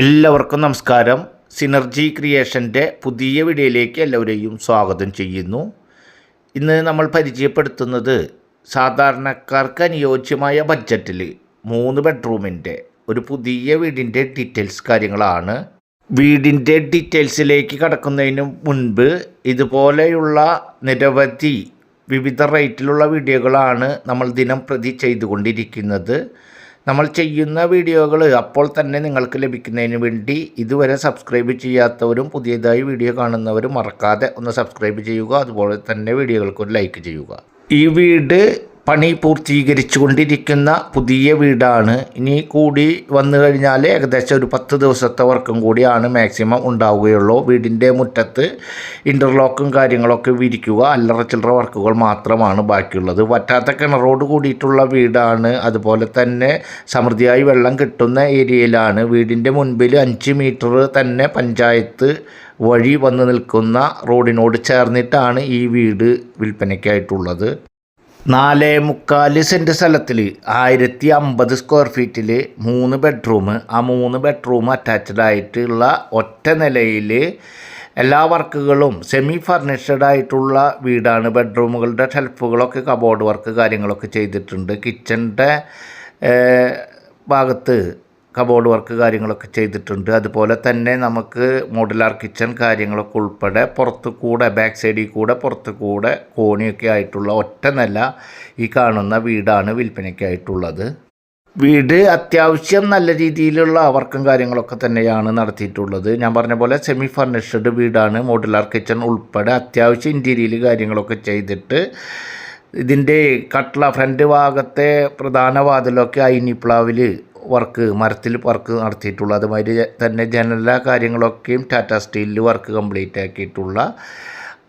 എല്ലാവർക്കും നമസ്കാരം. സിനർജി ക്രിയേഷന്റെ പുതിയ വീഡിയോയിലേക്ക് എല്ലാവരെയും സ്വാഗതം ചെയ്യുന്നു. ഇന്ന് നമ്മൾ പരിചയപ്പെടുത്തുന്നത് സാധാരണക്കാർക്ക് അനുയോജ്യമായ ബഡ്ജറ്റിൽ മൂന്ന് ബെഡ്റൂമിന്റെ ഒരു പുതിയ വീടിന്റെ ഡീറ്റെയിൽസ് കാര്യങ്ങളാണ്. വീടിന്റെ ഡീറ്റെയിൽസിലേക്ക് കടക്കുന്നതിന് മുൻപ് ഇതുപോലെയുള്ള നിരവധി വിവിധ റേറ്റിലുള്ള വീഡിയോകളാണ് നമ്മൾ ദിനം പ്രതി ചെയ്തുകൊണ്ടിരിക്കുന്നത്. നമ്മൾ ചെയ്യുന്ന വീഡിയോകൾ അപ്പോൾ തന്നെ നിങ്ങൾക്ക് ലഭിക്കുന്നതിന് വേണ്ടി ഇതുവരെ സബ്സ്ക്രൈബ് ചെയ്യാത്തവരും പുതിയതായി വീഡിയോ കാണുന്നവരും മറക്കാതെ ഒന്ന് സബ്സ്ക്രൈബ് ചെയ്യുക. അതുപോലെ തന്നെ വീഡിയോകൾക്ക് ഒരു ലൈക്ക് ചെയ്യുക. ഈ വീട് പണി പൂർത്തീകരിച്ചു കൊണ്ടിരിക്കുന്ന പുതിയ വീടാണ്. ഇനി കൂടി വന്നു കഴിഞ്ഞാൽ ഏകദേശം ഒരു പത്ത് ദിവസത്തെ വർക്കും കൂടിയാണ് മാക്സിമം ഉണ്ടാവുകയുള്ളൂ. വീടിന്റെ മുറ്റത്ത് ഇന്റർലോക്കും കാര്യങ്ങളൊക്കെ വിരിക്കുക അല്ലറ ചില്ലറ വർക്കുകൾ മാത്രമാണ് ബാക്കിയുള്ളത്. വറ്റാത്ത കിണറോട് കൂടിയിട്ടുള്ള വീടാണ്. അതുപോലെ തന്നെ സമൃദ്ധിയായി വെള്ളം കിട്ടുന്ന ഏരിയയിലാണ്. വീടിന്റെ മുൻപിൽ അഞ്ച് മീറ്റർ തന്നെ പഞ്ചായത്ത് വഴി വന്ന് നിൽക്കുന്ന റോഡിനോട് ചേർന്നിട്ടാണ് ഈ വീട് വിൽപ്പനയ്ക്കായിട്ടുള്ളത്. നാല് മുക്കാൽ സെന്റ് സ്ഥലത്തിൽ ആയിരത്തി അമ്പത് സ്ക്വയർ ഫീറ്റിൽ മൂന്ന് ബെഡ്റൂം ആ മൂന്ന് ബെഡ്റൂം അറ്റാച്ച്ഡ് ആയിട്ടുള്ള ഒറ്റ നിലയിൽ എല്ലാ വർക്കുകളും സെമി ഫർണിഷ്ഡ് ആയിട്ടുള്ള വീടാണ്. ബെഡ്റൂമുകളുടെ ഷെൽഫുകളൊക്കെ കബോർഡ് വർക്ക് കാര്യങ്ങളൊക്കെ ചെയ്തിട്ടുണ്ട്. കിച്ചന്റെ ഭാഗത്ത് കബോർഡ് വർക്ക് കാര്യങ്ങളൊക്കെ ചെയ്തിട്ടുണ്ട്. അതുപോലെ തന്നെ നമുക്ക് മോഡുലാർ കിച്ചൺ കാര്യങ്ങളൊക്കെ ഉൾപ്പെടെ പുറത്ത് കൂടെ ബാക്ക് സൈഡിൽ കൂടെ പുറത്ത് കൂടെ കോണിയൊക്കെ ആയിട്ടുള്ള ഒറ്റ നില ഈ കാണുന്ന വീടാണ് വിൽപ്പനയ്ക്കായിട്ടുള്ളത്. വീട് അത്യാവശ്യം നല്ല രീതിയിലുള്ള വർക്കും കാര്യങ്ങളൊക്കെ തന്നെയാണ് നടത്തിയിട്ടുള്ളത്. ഞാൻ പറഞ്ഞ പോലെ സെമി ഫർണിഷ്ഡ് വീടാണ് മോഡുലാർ കിച്ചൺ ഉൾപ്പെടെ അത്യാവശ്യം ഇന്റീരിയൽ കാര്യങ്ങളൊക്കെ ചെയ്തിട്ട് ഇതിന്റെ കട്ട്ള ഫ്രണ്ട് ഭാഗത്തെ പ്രധാന വാതിലൊക്കെ ഐനിപ്ലാവിൽ വർക്ക് മരത്തിൽ വർക്ക് നടത്തിയിട്ടുള്ള അതുമാതിരി തന്നെ ജനല കാര്യങ്ങളൊക്കെയും ടാറ്റ സ്റ്റീലിൽ വർക്ക് കംപ്ലീറ്റ് ആക്കിയിട്ടുള്ള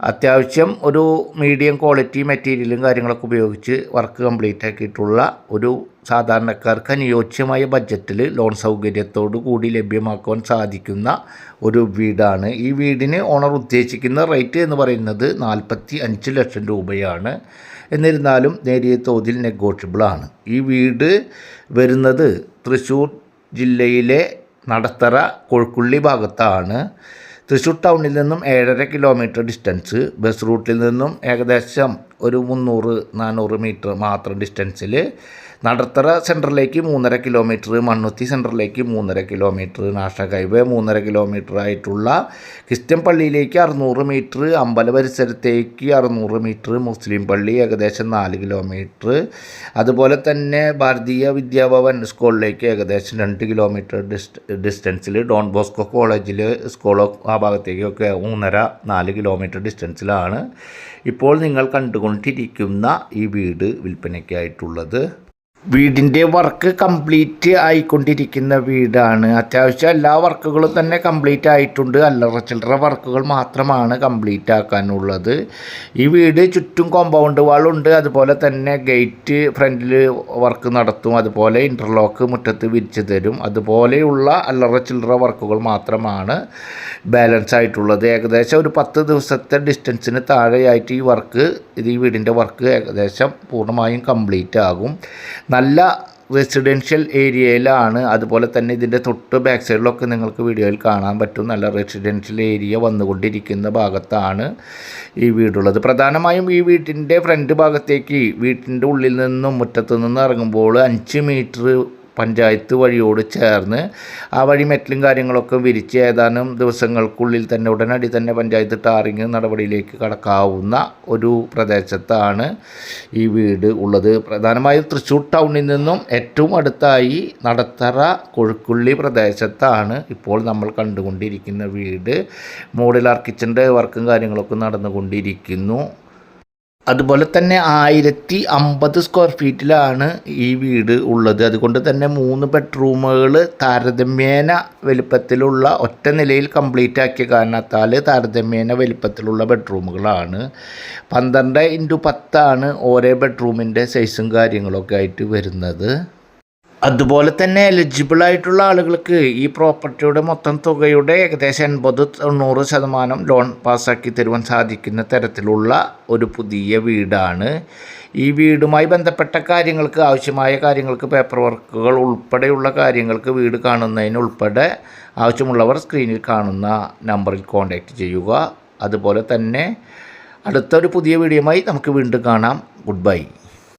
അത്യാവശ്യം ഒരു മീഡിയം ക്വാളിറ്റി മെറ്റീരിയലും കാര്യങ്ങളൊക്കെ ഉപയോഗിച്ച് വർക്ക് കംപ്ലീറ്റ് ആക്കിയിട്ടുള്ള ഒരു സാധാരണക്കാർക്ക് അനുയോജ്യമായ ബഡ്ജറ്റിൽ ലോൺ സൗകര്യത്തോടു കൂടി ലഭ്യമാക്കുവാൻ സാധിക്കുന്ന ഒരു വീടാണ്. ഈ വീടിന് ഓണർ ഉദ്ദേശിക്കുന്ന റേറ്റ് എന്ന് പറയുന്നത് നാൽപ്പത്തി അഞ്ച് ലക്ഷം രൂപയാണ്. എന്നിരുന്നാലും നേരിയ തോതിൽ നെഗോഷ്യബിളാണ് ഈ വീട് വരുന്നത് തൃശ്ശൂർ ജില്ലയിലെ നടത്തറ കൊഴുക്കുള്ളി ഭാഗത്താണ്. തൃശ്ശൂർ ടൗണിൽ നിന്നും ഏഴര കിലോമീറ്റർ ഡിസ്റ്റൻസ് ബസ് റൂട്ടിൽ നിന്നും ഏകദേശം ഒരു മുന്നൂറ് നാനൂറ് മീറ്റർ മാത്രം ഡിസ്റ്റൻസിൽ നടത്തറ സെന്ററിലേക്ക് മൂന്നര കിലോമീറ്റർ മണ്ണുത്തി സെന്ററിലേക്ക് മൂന്നര കിലോമീറ്റർ നാഷണൽ ഹൈവേ മൂന്നര കിലോമീറ്റർ ആയിട്ടുള്ള ക്രിസ്ത്യൻ പള്ളിയിലേക്ക് അറുന്നൂറ് മീറ്റർ അമ്പല പരിസരത്തേക്ക് അറുന്നൂറ് മീറ്റർ മുസ്ലിം പള്ളി ഏകദേശം നാല് കിലോമീറ്റർ അതുപോലെ തന്നെ ഭാരതീയ വിദ്യാഭവൻ സ്കൂളിലേക്ക് ഏകദേശം രണ്ട് കിലോമീറ്റർ ഡിസ്റ്റ് ഡിസ്റ്റൻസിൽ ഡോൺ ബോസ്കോ കോളേജിൽ സ്കൂളോ ആ ഭാഗത്തേക്കൊക്കെ മൂന്നര നാല് കിലോമീറ്റർ ഡിസ്റ്റൻസിലാണ് ഇപ്പോൾ നിങ്ങൾ കണ്ടുകൊണ്ടിരിക്കുന്ന ഈ വീട് വിൽപ്പനയ്ക്കായിട്ടുള്ളത്. വീടിന്റെ വർക്ക് കംപ്ലീറ്റ് ആയിക്കൊണ്ടിരിക്കുന്ന വീടാണ്. അത്യാവശ്യം എല്ലാ വർക്കുകളും തന്നെ കംപ്ലീറ്റ് ആയിട്ടുണ്ട്. അല്ലറ ചില്ലറ വർക്കുകൾ മാത്രമാണ് കംപ്ലീറ്റ് ആക്കാനുള്ളത്. ഈ വീട് ചുറ്റും കോമ്പൗണ്ട് വാളുണ്ട്. അതുപോലെ തന്നെ ഗേറ്റ് ഫ്രണ്ടിൽ വർക്ക് നടത്തും. അതുപോലെ ഇന്റർലോക്ക് മുറ്റത്ത് വിരിച്ചു തരും. അതുപോലെയുള്ള അല്ലറ ചില്ലറ വർക്കുകൾ മാത്രമാണ് ബാലൻസ് ആയിട്ടുള്ളത്. ഏകദേശം ഒരു പത്ത് ദിവസത്തെ ഡിസ്റ്റൻസിന് താഴെയായിട്ട് ഈ വർക്ക് ഇത് ഈ വീടിന്റെ വർക്ക് ഏകദേശം പൂർണമായും കംപ്ലീറ്റ് ആകും. നല്ല റെസിഡൻഷ്യൽ ഏരിയയിലാണ് അതുപോലെ തന്നെ ഇതിന്റെ തൊട്ട് ബാക്ക് സൈഡിലൊക്കെ നിങ്ങൾക്ക് വീഡിയോയിൽ കാണാൻ പറ്റും. നല്ല റെസിഡൻഷ്യൽ ഏരിയ വന്നുകൊണ്ടിരിക്കുന്ന ഭാഗത്താണ് ഈ വീടുള്ളത്. പ്രധാനമായും ഈ വീട്ടിന്റെ ഫ്രണ്ട് ഭാഗത്തേക്ക് വീട്ടിന്റെ ഉള്ളിൽ നിന്നും മുറ്റത്തു നിന്നും ഇറങ്ങുമ്പോൾ അഞ്ച് മീറ്റർ പഞ്ചായത്ത് വഴിയോട് ചേർന്ന് ആ വഴി മെറ്റലും കാര്യങ്ങളൊക്കെ വിരിച്ച് ഏതാനും ദിവസങ്ങൾക്കുള്ളിൽ തന്നെ ഉടനടി തന്നെ പഞ്ചായത്ത് ടാറിങ് നടപടിയിലേക്ക് കടക്കാവുന്ന ഒരു പ്രദേശത്താണ് ഈ വീട് ഉള്ളത്. പ്രധാനമായും തൃശ്ശൂർ ടൗണിൽ നിന്നും ഏറ്റവും അടുത്തായി നടത്തറ കൊഴുക്കുള്ളി പ്രദേശത്താണ് ഇപ്പോൾ നമ്മൾ കണ്ടുകൊണ്ടിരിക്കുന്ന വീട്. മോഡുലാർ കിച്ചന്റെ വർക്കും കാര്യങ്ങളൊക്കെ നടന്നുകൊണ്ടിരിക്കുന്നു. അതുപോലെ തന്നെ ആയിരത്തി അമ്പത് സ്ക്വയർ ഫീറ്റിലാണ് ഈ വീട് ഉള്ളത്. അതുകൊണ്ട് തന്നെ മൂന്ന് ബെഡ്റൂമുകൾ താരതമ്യേന വലിപ്പത്തിലുള്ള ഒറ്റ നിലയിൽ കംപ്ലീറ്റ് ആക്കിയ കാരണത്താൽ താരതമ്യേന വലിപ്പത്തിലുള്ള ബെഡ്റൂമുകളാണ് പന്ത്രണ്ട് ഇന്റു പത്താണ് ഓരോ ബെഡ്റൂമിന്റെ സൈസും കാര്യങ്ങളൊക്കെ ആയിട്ട് വരുന്നത്. അതുപോലെ തന്നെ എലിജിബിൾ ആയിട്ടുള്ള ആളുകൾക്ക് ഈ പ്രോപ്പർട്ടിയുടെ മൊത്തം തുകയുടെ ഏകദേശം എൺപത് തൊണ്ണൂറ് ശതമാനം ലോൺ പാസ്സാക്കി തരുവാൻ സാധിക്കുന്ന തരത്തിലുള്ള ഒരു പുതിയ വീടാണ്. ഈ വീടുമായി ബന്ധപ്പെട്ട കാര്യങ്ങൾക്ക് ആവശ്യമായ കാര്യങ്ങൾക്ക് പേപ്പർ വർക്കുകൾ ഉൾപ്പെടെയുള്ള കാര്യങ്ങൾക്ക് വീട് കാണുന്നതിനുൾപ്പെടെ ആവശ്യമുള്ളവർ സ്ക്രീനിൽ കാണുന്ന നമ്പറിൽ കോൺടാക്റ്റ് ചെയ്യുക. അതുപോലെ തന്നെ അടുത്തൊരു പുതിയ വീഡിയോയുമായി നമുക്ക് വീണ്ടും കാണാം. Good bye